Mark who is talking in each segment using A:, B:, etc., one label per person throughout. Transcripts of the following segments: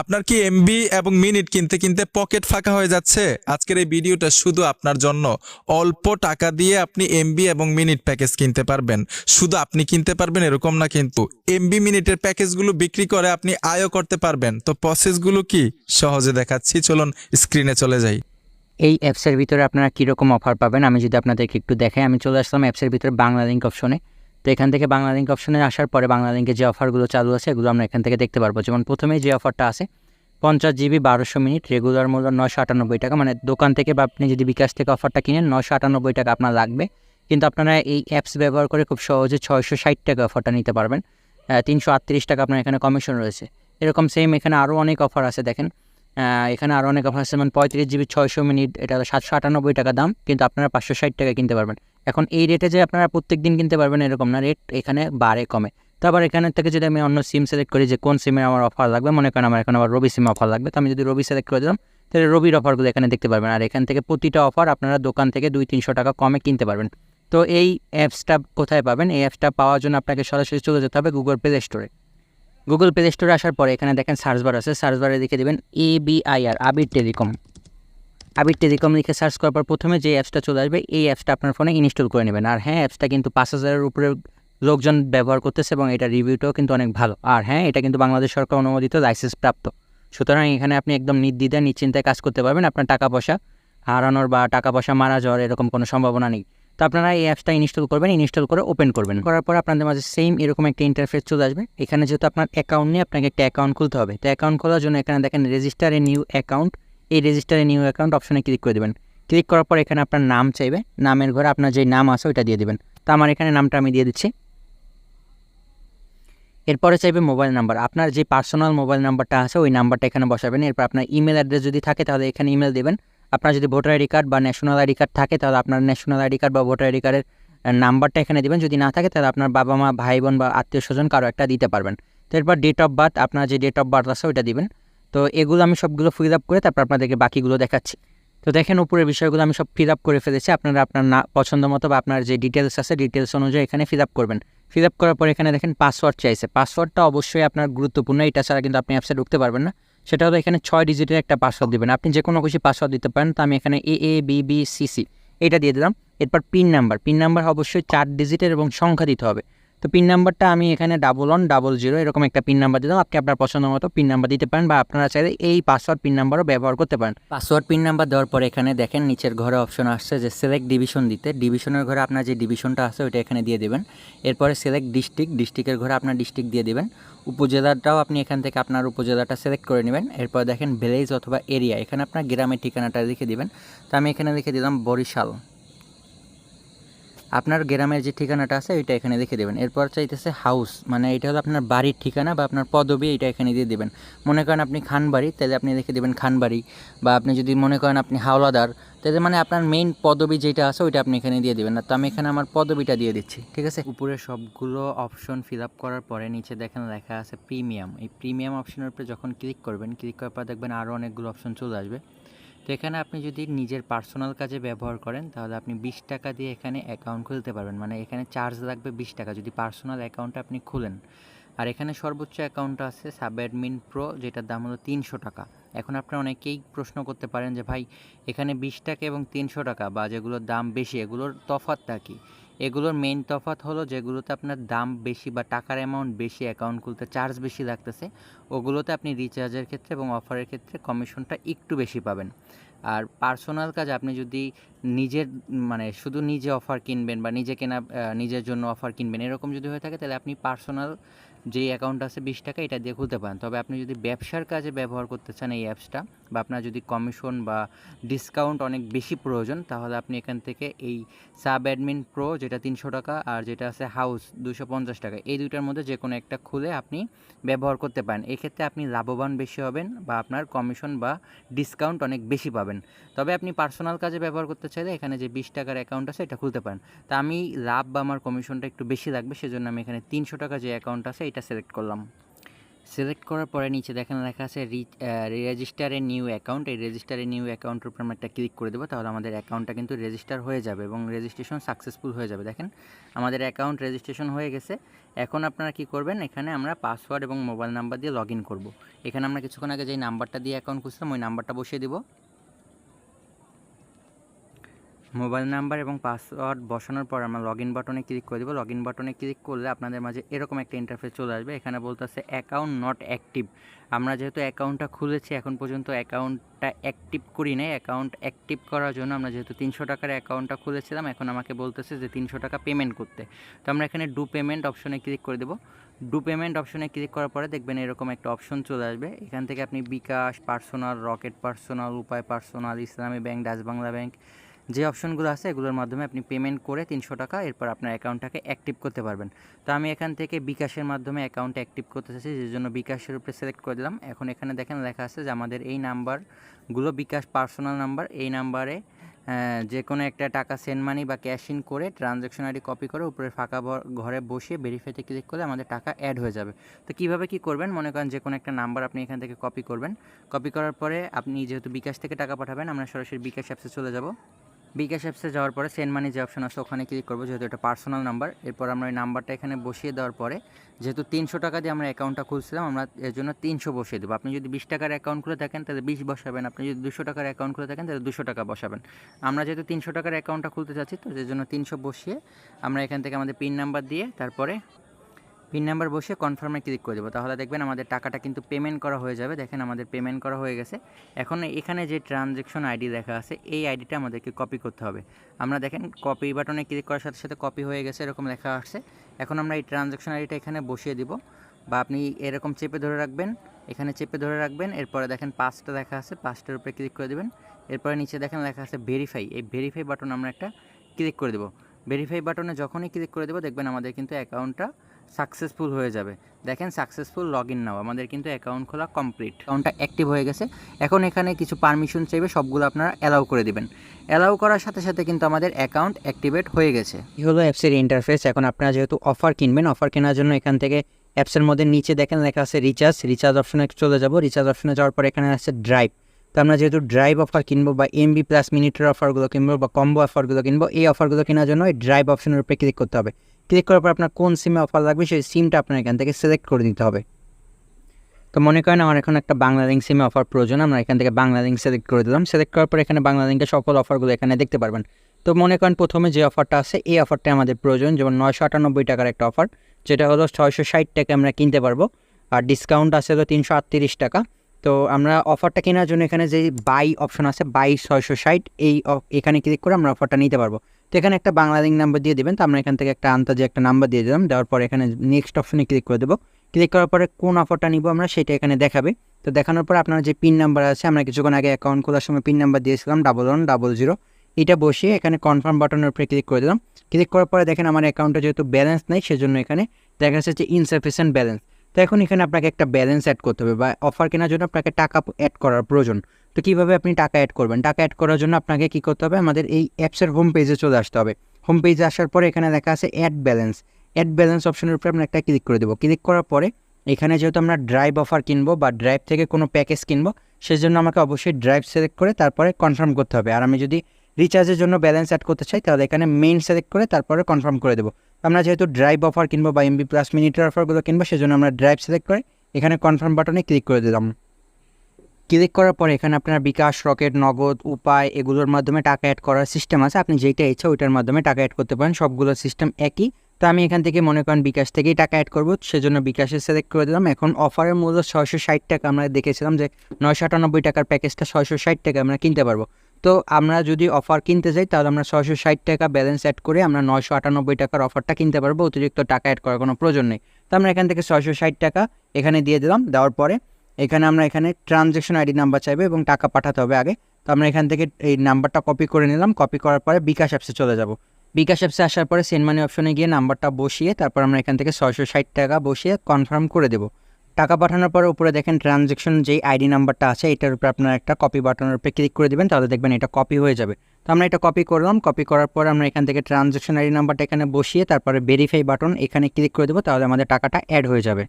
A: আপনার কি এমবি এবং মিনিট কিনতে কিনতে পকেট ফাঁকা হয়ে যাচ্ছে? আজকের এই ভিডিওটা শুধু আপনার জন্য। অল্প টাকা দিয়ে আপনি এমবি এবং মিনিট প্যাকেজ কিনতে পারবেন। শুধু আপনি কিনতে পারবেন, এরকম না কিন্তু। এমবি মিনিটের প্যাকেজগুলো বিক্রি করে আপনি আয়ও করতে পারবেন। তো প্রসেসগুলো কি? সহজে দেখাচ্ছি। চলুন স্ক্রিনে চলে যাই।
B: এই অ্যাপসের ভিতরে আপনারা কীরকম অফার পাবেন? আমি যদি আপনাদেরকে একটু দেখাই, আমি চলে আসলাম অ্যাপসের ভিতরে বাংলা লিঙ্ক অপশনে তো এখান থেকে বাংলা লিঙ্ক অপশনে আসার পরে বাংলা লিঙ্কে যে অফারগুলো চালু আছে, এগুলো আমরা এখান থেকে দেখতে পারব। যেমন প্রথমেই যে অফারটা আছে, পঞ্চাশ জিবি বারোশো মিনিট রেগুলার মূল্য নশো আটানব্বই টাকা। মানে দোকান থেকে বা আপনি যদি বিকাশ থেকে অফারটা কিনেন নশো আটানব্বই টাকা আপনার লাগবে। কিন্তু আপনারা এই অ্যাপস ব্যবহার করে খুব সহজে ছয়শো ষাট টাকা অফারটা নিতে পারবেন। তিনশো আটত্রিশ টাকা আপনার এখানে কমিশন রয়েছে। এরকম সেম এখানে আরও অনেক অফার আছে, দেখেন। এখানে আরও অনেক অফার আছে। যেমন পঁয়ত্রিশ জিবি ছয়শো মিনিট, এটা সাতশো আটানব্বই টাকা দাম, কিন্তু আপনারা পাঁচশো ষাট টাকা কিনতে পারবেন। এখন এই রেটে যে আপনারা প্রত্যেক দিন কিনতে পারবেন এরকম না রেট এখানে বাড়ে, কমে। তো আবার এখানে থেকে যদি আমি অন্য সিম সিলেক্ট করি যে কোন সিমে আমার অফার লাগবে, মনে করেন আমার এখন আবার রবি সিমে অফার লাগবে, তো আমি যদি রবি সিলেক্ট করে দিলাম, তাহলে রবির অফারগুলো এখানে দেখতে পারবেন। আর এখান থেকে প্রতিটা অফার আপনারা দোকান থেকে দুই তিনশো টাকা কমে কিনতে পারবেন। তো এই অ্যাপসটা কোথায় পাবেন? এই অ্যাপসটা পাওয়ার জন্য আপনাকে সরাসরি চলে যেতে হবে গুগল প্লে স্টোরে গুগল প্লে স্টোরে আসার পরে এখানে দেখেন সার্চ বার আছে সার্চ বারে দেবেন A B I R Abir telecom Abir telecom লিখে সার্চ করার পর প্রথমে যে অ্যাপসটা চলে আসবে, এই অ্যাপসটা আপনার ফোনে ইনস্টল করে নেবেন। আর হ্যাঁ অ্যাপসটা কিন্তু পাঁচ হাজারের উপরে লোকজন ব্যবহার করতেছে এবং এটা রিভিউটাও কিন্তু অনেক ভালো। আর হ্যাঁ এটা কিন্তু বাংলাদেশ সরকার অনুমোদিত লাইসেন্স প্রাপ্ত। সুতরাং এখানে আপনি একদম নির্দ্বিধায় নিশ্চিন্তায় কাজ করতে পারবেন আপনার টাকা পয়সা হারানোর বা টাকা পয়সা মারা যাওয়ার এরকম কোনো সম্ভাবনা নেই। তো আপনারা এই অ্যাপসটা ইনস্টল করবেন ইনস্টল করে ওপেন করবেন। করার পর আপনাদের মাঝে সেম এরকম একটা ইন্টারফেস চলে আসবে। এখানে যেহেতু আপনার অ্যাকাউন্ট নিয়ে আপনাকে একটা অ্যাকাউন্ট খুলতে হবে। তো অ্যাকাউন্ট খোলার জন্য এখানে দেখেন রেজিস্টার এ নিউ অ্যাকাউন্ট এই রেজিস্টার নিউ অ্যাকাউন্ট অপশনে ক্লিক করে দেবেন। ক্লিক করার পর এখানে আপনার নাম চাইবে। নামের ঘরে আপনার যে নাম আছে ওইটা দিয়ে দেবেন। তো আমার এখানে নামটা আমি দিয়ে দিচ্ছি। এরপরে চাইবে মোবাইল নাম্বার আপনার যে পার্সোনাল মোবাইল নাম্বারটা আছে, ওই নাম্বারটা এখানে বসাবেন। এরপর আপনার ইমেল অ্যাড্রেস যদি থাকে, তাহলে এখানে ইমেল দেবেন। আপনার যদি ভোটার আইডি কার্ড বা ন্যাশনাল আইডি কার্ড থাকে, তাহলে আপনার ন্যাশনাল আইডি কার্ড বা ভোটার আইডি কার্ডের নাম্বারটা এখানে দেবেন। যদি না থাকে, তাহলে আপনার বাবা মা ভাই বোন বা আত্মীয় স্বজন কারও একটা দিতে পারবেন। তো এরপর ডেট অফ বার্থ আপনার যে ডেট অফ বার্থ আছে, ওইটা দিবেন। তো এগুলো আমি সবগুলো ফিল আপ করে তারপর আপনাদেরকে বাকিগুলো দেখাচ্ছি। তো দেখেন উপরের বিষয়গুলো আমি সব ফিল আপ করে ফেলেছি, আপনারা আপনার না, পছন্দ মতো বা আপনার যে ডিটেলস আছে ডিটেলস অনুযায়ী এখানে ফিল আপ করবেন। ফিল আপ করার পর এখানে দেখেন পাসওয়ার্ড চাইছে। পাসওয়ার্ডটা অবশ্যই আপনার গুরুত্বপূর্ণ, এটা ছাড়া কিন্তু আপনি অ্যাপসে ঢুকতে পারবেন না। সেটা হলো এখানে ছয় ডিজিটের একটা পাসওয়ার্ড দেবেন। আপনি যে কোনো কিছু পাসওয়ার্ড দিতে পারেন, তো আমি এখানে A A B B C C এটা দিয়ে দিলাম। এরপর পিন নাম্বার পিন নাম্বার অবশ্যই চার ডিজিটের এবং সংখ্যা দিতে হবে। তো পিন নাম্বারটা আমি এখানে ডাবল ওয়ান ডাবল জিরো এরকম একটা পিন নাম্বার দিলাম আপনি আপনার পছন্দ মতো পিন নাম্বার দিতে পারেন বা আপনারা চাইলে এই পাসওয়ার্ড পিন নাম্বারও ব্যবহার করতে পারেন। পাসওয়ার্ড পিন নাম্বার দেওয়ার পর এখানে দেখেন নিচের ঘরে অপশন আসছে যে সিলেক্ট ডিভিশন দিতে। ডিভিশনের ঘরে আপনার যে ডিভিশনটা আছে ওইটা এখানে দিয়ে দেবেন। এরপরে সিলেক্ট ডিস্ট্রিক্ট ডিস্ট্রিক্টের ঘরে আপনার ডিস্ট্রিক্ট দিয়ে দেবেন। উপজেলাটাও আপনি এখান থেকে আপনার উপজেলাটা সিলেক্ট করে নেবেন। এরপর দেখেন ভিলেজ অথবা এরিয়া এখানে আপনার গ্রামের ঠিকানাটা লিখে দিবেন। তো আমি এখানে লিখে দিলাম বরিশাল। আপনার গ্রামের যে ঠিকানাটা আছে, ওইটা এখানে দেখে দেবেন। এরপর চাইতেছে হাউস মানে এটা হলো আপনার বাড়ির ঠিকানা বা আপনার পদবি, এটা এখানে দিয়ে দেবেন। মনে করেন আপনি খানবাড়ি, তাহলে আপনি দেখে দেবেন খানবাড়ি। বা আপনি যদি মনে করেন আপনি হাওলাদার, তাহলে মানে আপনার মেইন পদবি যেটা আছে, ওইটা আপনি এখানে দিয়ে দেবেন। তো আমি এখানে আমার পদবিটা দিয়ে দিচ্ছি, ঠিক আছে? উপরে সবগুলো অপশন ফিল আপ করার পরে নিচে দেখেন লেখা আছে প্রিমিয়াম এই প্রিমিয়াম অপশনের উপরে যখন ক্লিক করবেন ক্লিক করার পর দেখবেন আরও অনেকগুলো অপশন চলে আসবে। তো এখানে আপনি যদি নিজের পার্সোনাল কাজে ব্যবহার করেন, তাহলে আপনি বিশ টাকা দিয়ে এখানে অ্যাকাউন্ট খুলতে পারবেন। মানে এখানে চার্জ লাগবে বিশ টাকা যদি পার্সোনাল অ্যাকাউন্ট আপনি খুলেন। আর এখানে সর্বোচ্চ অ্যাকাউন্ট আছে সাব অ্যাডমিন প্রো যেটার দাম হলো তিনশো টাকা। এখন আপনি অনেকেই প্রশ্ন করতে পারেন যে, ভাই, এখানে বিশ টাকা এবং তিনশো টাকা বা যেগুলোর দাম বেশি, এগুলোর তফাতটা কী? এগুলোর মেইন তফাত হলো যেগুলোতে আপনার দাম বেশি বা টাকার অ্যামাউন্ট বেশি অ্যাকাউন্ট খুলতে চার্জ বেশি লাগতেছে, ওগুলোতে আপনি রিচার্জের ক্ষেত্রে এবং অফারের ক্ষেত্রে কমিশনটা একটু বেশি পাবেন। আর পার্সোনাল কাজ আপনি যদি নিজের মানে শুধু নিজে অফার কিনবেন বা নিজে কেনা নিজের জন্য অফার কিনবেন, এরকম যদি হয়ে থাকে, তাহলে আপনি পার্সোনাল যে অ্যাকাউন্ট আছে বিশ টাকা এটা দিয়ে খুলতে পারেন। তবে আপনি যদি ব্যবসার কাজে ব্যবহার করতে চান এই অ্যাপসটা বা আপনার যদি কমিশন বা ডিসকাউন্ট অনেক বেশি প্রয়োজন, তাহলে আপনি এখান থেকে এই সাব অ্যাডমিন প্রো যেটা তিনশো টাকা আর যেটা আছে হাউস দুশো পঞ্চাশ টাকা, এই দুইটার মধ্যে যে কোনো একটা খুলে আপনি ব্যবহার করতে পারেন। এক্ষেত্রে আপনি লাভবান বেশি হবেন বা আপনার কমিশন বা ডিসকাউন্ট অনেক বেশি পাবেন। তবে আপনি পার্সোনাল কাজে ব্যবহার করতে চাইলে এখানে যে বিশ টাকার অ্যাকাউন্ট আছে এটা খুলতে পারেন। তা আমি লাভ বা আমার কমিশনটা একটু বেশি লাগবে, সেজন্য আমি এখানে তিনশো টাকা যে অ্যাকাউন্ট আছে এটা সিলেক্ট করলাম। সিলেক্ট করার পরে নিচে দেখেন লেখা আছে রেজিস্টারে নিউ অ্যাকাউন্ট এই রেজিস্টারে নিউ অ্যাকাউন্টের উপর আমরা একটা ক্লিক করে দেবো, তাহলে আমাদের অ্যাকাউন্টটা কিন্তু রেজিস্টার হয়ে যাবে এবং রেজিস্ট্রেশন সাকসেসফুল হয়ে যাবে। দেখেন, আমাদের অ্যাকাউন্ট রেজিস্ট্রেশন হয়ে গেছে। এখন আপনারা কি করবেন, এখানে আমরা পাসওয়ার্ড এবং মোবাইল নাম্বার দিয়ে লগ ইন করব। এখানে আমরা কিছুক্ষণ আগে যেই নাম্বারটা দিয়ে অ্যাকাউন্ট খুঁজছিলাম, ওই নাম্বারটা বসিয়ে দিব। মোবাইল নাম্বার এবং পাসওয়ার্ড বসানোর পর আমরা লগ ইন বাটনে ক্লিক করে দেবো। লগ ইন বাটনে ক্লিক করলে আপনাদের মাঝে এরকম একটা ইন্টারফেস চলে আসবে। এখানে বলতেছে অ্যাকাউন্ট নট অ্যাক্টিভ আমরা যেহেতু অ্যাকাউন্টটা খুলেছি, এখন পর্যন্ত অ্যাকাউন্টটা অ্যাক্টিভ করি নাই। অ্যাকাউন্ট অ্যাক্টিভ করার জন্য আমরা যেহেতু তিনশো টাকার অ্যাকাউন্টটা খুলেছিলাম, এখন আমাকে বলতেছে যে তিনশো টাকা পেমেন্ট করতে। তো আমরা এখানে ডু পেমেন্ট অপশনে ক্লিক করে দেবো। ডু পেমেন্ট অপশনে ক্লিক করার পরে দেখবেন এরকম একটা অপশন চলে আসবে। এখান থেকে আপনি bKash personal Rocket personal Upay personal Islami Bank Dutch Bangla Bank যে অপশনগুলো আছে, এগুলোর মাধ্যমে আপনি পেমেন্ট করে তিনশো টাকা এরপর আপনার অ্যাকাউন্টটাকে অ্যাক্টিভ করতে পারবেন। তো আমি এখান থেকে বিকাশের মাধ্যমে অ্যাকাউন্ট অ্যাক্টিভ করতে চাইছি, যে জন্য বিকাশের উপরে সিলেক্ট করে দিলাম। এখন এখানে দেখেন লেখা আছে যে আমাদের এই নাম্বারগুলো বিকাশ পার্সোনাল নাম্বার এই নাম্বারে যে কোনো একটা টাকা সেন্ড মানি বা ক্যাশ ইন করে ট্রানজ্যাকশন আইডি কপি করে উপরে ফাঁকা ঘরে বসিয়ে ভেরিফাইতে ক্লিক করলে আমাদের টাকা অ্যাড হয়ে যাবে। তো কীভাবে কী করবেন? মনে করেন যে কোনো একটা নাম্বার আপনি এখান থেকে কপি করবেন। কপি করার পরে আপনি যেহেতু বিকাশ থেকে টাকা পাঠাবেন, আমরা সরাসরি বিকাশ অ্যাপসে চলে যাব। বিকাশ অ্যাপসে যাওয়ার পরে সেন্ড মানি যে অপশন আছে ওখানে ক্লিক করব, যেহেতু এটা পার্সোনাল নাম্বার এরপর আমরা ওই নাম্বারটা এখানে বসিয়ে দেওয়ার পরে, যেহেতু তিনশো টাকা দিয়ে আমরা অ্যাকাউন্টটা খুলছিলাম, আমরা এর জন্য তিনশো বসিয়ে দেবো। আপনি যদি বিশ টাকার অ্যাকাউন্ট খুলে থাকেন, তাহলে বিশ বসাবেন। আপনি যদি দুশো টাকার অ্যাকাউন্ট খুলে থাকেন, তাহলে দুশো টাকা বসাবেন। আমরা যেহেতু তিনশো টাকার অ্যাকাউন্টটা খুলতে চাচ্ছি, তো যে জন্য তিনশো বসিয়ে আমরা এখান থেকে আমাদের পিন নাম্বার দিয়ে তারপরে পিন নাম্বার বসে কনফার্মে ক্লিক করে দেবো। তাহলে দেখবেন আমাদের টাকাটা কিন্তু পেমেন্ট করা হয়ে যাবে। দেখেন আমাদের পেমেন্ট করা হয়ে গেছে। এখন এখানে যে ট্রানজ্যাকশন আইডি লেখা আছে, এই আইডিটা আমাদেরকে কপি করতে হবে। আমরা দেখেন কপি বাটনে ক্লিক করার সাথে সাথে কপি হয়ে গেছে, এরকম লেখা আসছে এখন আমরা এই ট্রানজ্যাকশন আইডিটা এখানে বসিয়ে দিব। বা আপনি এরকম চেপে ধরে রাখবেন, এখানে চেপে ধরে রাখবেন, এরপরে দেখেন পাঁচটা লেখা আছে, পাঁচটার উপরে ক্লিক করে দেবেন। এরপরে নিচে দেখেন লেখা আছে ভেরিফাই এই ভেরিফাই বাটন আমরা একটা ক্লিক করে দেবো। ভেরিফাই বাটনে যখনই ক্লিক করে দেবো, দেখবেন আমাদের কিন্তু অ্যাকাউন্টটা সাকসেসফুল হয়ে যাবে। দেখেন সাকসেসফুল লগ ইন নাও আমাদের কিন্তু অ্যাকাউন্ট খোলা কমপ্লিট অ্যাকাউন্টটা অ্যাক্টিভ হয়ে গেছে। এখন এখানে কিছু পারমিশন চাইবে, সবগুলো আপনারা অ্যালাউ করে দিবেন। অ্যালাউ করার সাথে সাথে কিন্তু আমাদের অ্যাকাউন্ট অ্যাক্টিভেট হয়ে গেছে। এই হলো অ্যাপসের ইন্টারফেস এখন আপনারা যেহেতু অফার কিনবেন অফার কেনার জন্য এখান থেকে অ্যাপসের মধ্যে নিচে দেখেন লেখা আছে রিচার্জ রিচার্জ অপশনে চলে যাব। রিচার্জ অপশনে যাওয়ার পর এখানে আছে ড্রাইভ তো আমরা যেহেতু ড্রাইভ অফার কিনবো বা এমবি প্লাস মিনিটের অফারগুলো কিনবো বা কম্বো অফারগুলো কিনবো, এই অফারগুলো কেনার জন্য ড্রাইভ অপশনের উপরে ক্লিক করতে হবে। ক্লিক করার পর আপনার কোন সিমে অফার লাগবে, সেই সিমটা আপনার এখান থেকে সিলেক্ট করে দিতে হবে। তো মনে করেন আমার এখন একটা বাংলা লিঙ্ক সিমে অফার প্রয়োজন, আমরা এখান থেকে বাংলা লিঙ্ক সিলেক্ট করে দিলাম। সিলেক্ট করার পর এখানে বাংলা লিঙ্কের সকল অফারগুলো এখানে দেখতে পারবেন। তো মনে করেন প্রথমে যে অফারটা আছে, এই অফারটা আমাদের প্রয়োজন, যেমন নয়শো আটানব্বই টাকার একটা অফার যেটা হলো ছয়শো ষাট টাকা আমরা কিনতে পারব। আর ডিসকাউন্ট আছে হলো তিনশো আটত্রিশ টাকা। তো আমরা অফারটা কেনার জন্য এখানে যে বাই অপশন আছে বাই ছয়শো ষাট, এই এখানে ক্লিক করে আমরা অফারটা নিতে পারব। তো এখানে একটা বাংলা লিঙ্ক নাম্বার দিয়ে দেবেন। তো আমরা এখান থেকে একটা আন্তাজে একটা নাম্বার দিয়ে দিলাম। দেওয়ার পর এখানে নেক্সট অপশনে ক্লিক করে দেবো। ক্লিক করার পরে কোন অফারটা নিব আমরা সেটা এখানে দেখাবে। তো দেখানোর পর আপনার যে পিন নাম্বার আছে, আমরা কিছুক্ষণ আগে অ্যাকাউন্ট খোলার সময় পিন নাম্বার দিয়েছিলাম ডাবল ওয়ান ডাবল জিরো এটা বসিয়ে এখানে কনফার্ম বাটনের উপরে ক্লিক করে দিলাম। ক্লিক করার পরে দেখেন আমার অ্যাকাউন্টে যেহেতু ব্যালেন্স নেই, সেজন্য এখানে দেখা যাচ্ছে যে ইনসাফিসিয়েন্ট ব্যালেন্স তো এখন এখানে আপনাকে একটা ব্যালেন্স অ্যাড করতে হবে বা অফার কেনার জন্য আপনাকে টাকা অ্যাড করার প্রয়োজন। তো কীভাবে আপনি টাকা অ্যাড করবেন? টাকা অ্যাড করার জন্য আপনাকে কী করতে হবে? আমাদের এই অ্যাপসের হোম পেজে চলে আসতে হবে। হোম পেজে আসার পরে এখানে লেখা আছে অ্যাড ব্যালেন্স অ্যাড ব্যালেন্স অপশনের উপরে আমরা একটা ক্লিক করে দেবো। ক্লিক করার পরে এখানে যেহেতু আমরা ড্রাইভ অফার কিনবো বা ড্রাইভ থেকে কোনো প্যাকেজ কিনবো, সেজন্য আমাকে অবশ্যই ড্রাইভ সিলেক্ট করে তারপরে কনফার্ম করতে হবে। আর আমি যদি রিচার্জের জন্য ব্যালেন্স অ্যাড করতে চাই, তাহলে এখানে মেইন সিলেক্ট করে তারপরে কনফার্ম করে দেবো। আমরা যেহেতু ড্রাইভ অফার কিনবো বা এমবি প্লাস মিনিটের অফারগুলো কিনবো, সেজন্য আমরা ড্রাইভ সিলেক্ট করে এখানে কনফার্ম বাটনে ক্লিক করে দিলাম। ক্লিক করার পরে এখানে আপনার বিকাশ, রকেট, নগদ, উপায় এগুলোর মাধ্যমে টাকা অ্যাড করার সিস্টেম আছে। আপনি যেটা ইচ্ছা ওইটার মাধ্যমে টাকা অ্যাড করতে পারেন। সবগুলো সিস্টেম একই। তো আমি এখান থেকে মনে করেন বিকাশ থেকেই টাকা অ্যাড করব। সেজন্য বিকাশে সিলেক্ট করে দিলাম। এখন অফারের মূল্য ছয়শো ষাট টাকা। আমরা দেখেছিলাম যে নয়শো আটানব্বই টাকার প্যাকেজটা ছয়শো ষাট টাকা আমরা কিনতে পারব। তো আমরা যদি অফার কিনতে যাই, তাহলে আমরা ছয়শো ষাট টাকা ব্যালেন্স অ্যাড করে আমরা নয়শো আটানব্বই টাকার অফারটা কিনতে পারব। অতিরিক্ত টাকা অ্যাড করার কোনো প্রয়োজন নেই। তো আমরা এখান থেকে ছয়শো ষাট টাকা এখানে দিয়ে দিলাম। দেওয়ার পরে এখানে আমরা এখানে ট্রানজ্যাকশন আইডি নাম্বার চাইবে এবং টাকা পাঠাতে হবে আগে। তো আমরা এখান থেকে এই নাম্বারটা কপি করে নিলাম। কপি করার পরে বিকাশ অ্যাপসে চলে যাব। বিকাশ অ্যাপসে আসার পরে সেন্ড মানি অপশনে গিয়ে নাম্বারটা বসিয়ে তারপর আমরা এখান থেকে ছয়শো ষাট টাকা বসিয়ে কনফার্ম করে দেবো। টাকা পাঠানোর পরে উপরে দেখেন ট্রানজ্যাকশন যেই আইডি নাম্বারটা আছে, এটার উপরে আপনার একটা কপি বাটনের উপরে ক্লিক করে দেবেন, তাহলে দেখবেন এটা কপি হয়ে যাবে। তো আমরা এটা কপি করলাম। কপি করার পর আমরা এখান থেকে ট্রানজ্যাকশন আইডি নাম্বারটা এখানে বসিয়ে তারপরে ভেরিফাই বাটন এখানে ক্লিক করে দেবো, তাহলে আমাদের টাকাটা অ্যাড হয়ে যাবে।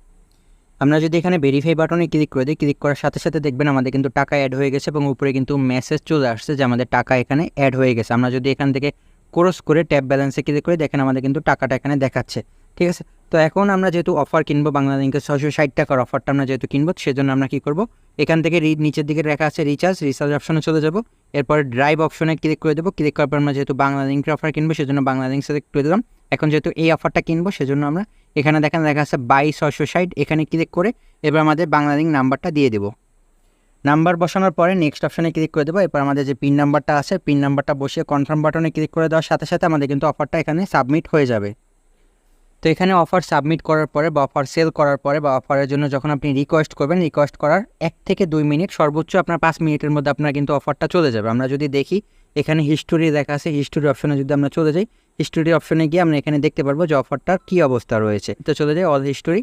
B: আমরা যদি এখানে ভেরিফাই বাটনে ক্লিক করে দিই ক্লিক করার সাথে সাথে দেখবেন আমাদের কিন্তু টাকা অ্যাড হয়ে গেছে এবং উপরে কিন্তু মেসেজ চলে আসছে যে আমাদের টাকা এখানে অ্যাড হয়ে গেছে। আমরা যদি এখান থেকে ক্রস করে ট্যাব ব্যালেন্সে ক্লিক করে, দেখেন আমাদের কিন্তু টাকাটা এখানে দেখাচ্ছে। ঠিক আছে? তো এখন আমরা যেহেতু অফার কিনবো বাংলা লিঙ্কের ছশো ষাট টাকার অফারটা আমরা যেহেতু কিনবো, সেজন্য আমরা কী করব? এখান থেকে নিচের দিকে রেখা আছে রিচার্জ রিচার্জ অপশনে চলে যাব। এরপর ড্রাইভ অপশনে ক্লিক করে দেবো। ক্লিক করার পর আমরা যেহেতু বাংলা লিঙ্কের অফার কিনবো, সেজন্য বাংলা লিঙ্ক সিলেক্ট করে দিলাম। এখন যেহেতু এই অফারটা কিনবো, সেজন্য আমরা এখানে দেখেন দেখা আছে বাই ছশো ষাট, এখানে ক্লিক করে এবার আমাদের বাংলা নাম্বারটা দিয়ে দেবো। নাম্বার বসানোর পরে নেক্সট অপশানে ক্লিক করে দেবো। এরপর আমাদের যে পিন নাম্বারটা আছে পিন নাম্বারটা বসিয়ে কনফার্ম বাটনে ক্লিক করে দেওয়ার সাথে সাথে আমাদের কিন্তু অফারটা এখানে সাবমিট হয়ে যাবে। তো এখানে অফার সাবমিট করার পরে বা অফার সেল করার পরে বা অফারের জন্য যখন আপনি রিকোয়েস্ট করবেন রিকোয়েস্ট করার এক থেকে দুই মিনিট সর্বোচ্চ আপনার পাঁচ মিনিটের মধ্যে আপনার কিন্তু অফারটা চলে যাবে। আমরা যদি দেখি এখানে হিস্টোরি দেখা আছে হিস্টোরি অপশনে যদি আমরা চলে যাই হিস্টোরি অপশনে গিয়ে আমরা এখানে দেখতে পারব যে অফারটার কী অবস্থা রয়েছে। তো চলে যাই অল হিস্টোরি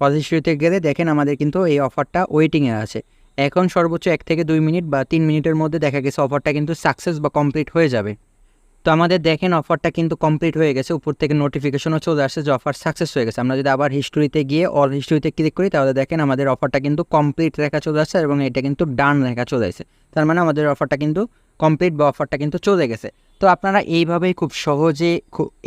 B: অল হিস্টোরিতে গেলে দেখেন আমাদের কিন্তু এই অফারটা ওয়েটিংয়ে আছে। এখন সর্বোচ্চ এক থেকে দুই মিনিট বা তিন মিনিটের মধ্যে দেখা গেছে অফারটা কিন্তু সাকসেস বা কমপ্লিট হয়ে যাবে। তো আমাদের দেখেন অফারটা কিন্তু কমপ্লিট হয়ে গেছে, উপর থেকে নোটিফিকেশনও চলে আসছে যে অফার সাকসেস হয়ে গেছে। আমরা যদি আবার হিস্টোরিতে গিয়ে অল হিস্টোরিতে ক্লিক করি, তাহলে দেখেন আমাদের অফারটা কিন্তু কমপ্লিট লেখা চলে আসছে এবং এটা কিন্তু ডান লেখা চলে আসছে। তার মানে আমাদের অফারটা কিন্তু কমপ্লিট বা অফারটা কিন্তু চলে গেছে। তো আপনারা এইভাবেই খুব সহজে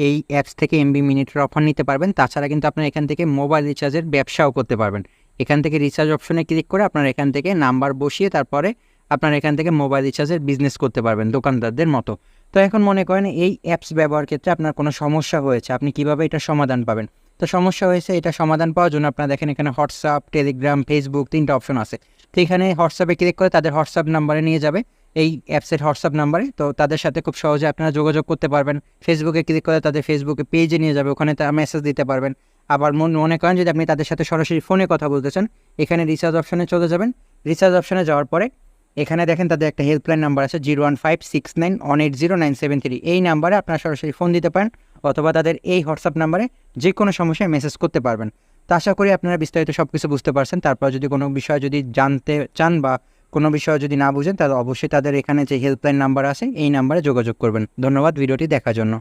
B: এই অ্যাপস থেকে এমবি মিনিটের অফার নিতে পারবেন। তাছাড়া কিন্তু আপনারা এখান থেকে মোবাইল রিচার্জের ব্যবসাও করতে পারবেন। এখান থেকে রিচার্জ অপশনে ক্লিক করে আপনারা এখান থেকে নাম্বার বসিয়ে তারপরে আপনারা এখান থেকে মোবাইল রিচার্জের বিজনেস করতে পারবেন দোকানদারদের মতো। তো এখন মনে করেন এই অ্যাপস ব্যবহার ক্ষেত্রে আপনার কোনো সমস্যা হয়েছে, আপনি কীভাবে এটা সমাধান পাবেন? তো সমস্যা হয়েছে এটা সমাধান পাওয়ার জন্য আপনারা দেখেন এখানে হোয়াটসঅ্যাপ টেলিগ্রাম ফেসবুক তিনটা অপশন আছে। তো এখানে হোয়াটসঅ্যাপে ক্লিক করে তাদের হোয়াটসঅ্যাপ নাম্বারে নিয়ে যাবে। এই অ্যাপসের হোয়াটসঅ্যাপ নাম্বারে তো তাদের সাথে খুব সহজে আপনারা যোগাযোগ করতে পারবেন। ফেসবুকে ক্লিক করে তাদের ফেসবুকে পেজে নিয়ে যাবে। ওখানে তারা মেসেজ দিতে পারবেন। আবার মন করেন যদি আপনি তাদের সাথে সরাসরি ফোনে কথা বলতে চান, এখানে রিচার্জ অপশনে চলে যাবেন। রিচার্জ অপশনে যাওয়ার পরে এখানে দেখেন তাদের একটা হেল্পলাইন নাম্বার আছে zero one five six nine one eight zero nine seven three. এই নাম্বারে আপনারা সরাসরি ফোন দিতে পারেন অথবা তাদের এই হোয়াটসঅ্যাপ নাম্বারে যে কোনো সমস্যায় মেসেজ করতে পারবেন। তো আশা করি আপনারা বিস্তারিত সব কিছু বুঝতে পারছেন। তারপর যদি কোনো বিষয় যদি জানতে চান বা কোনো বিষয় যদি না বুঝেন, তাহলে অবশ্যই তাদের এখানে যে হেল্পলাইন নাম্বার আছে, এই নাম্বারে যোগাযোগ করবেন। ধন্যবাদ, ভিডিওটি দেখার জন্য।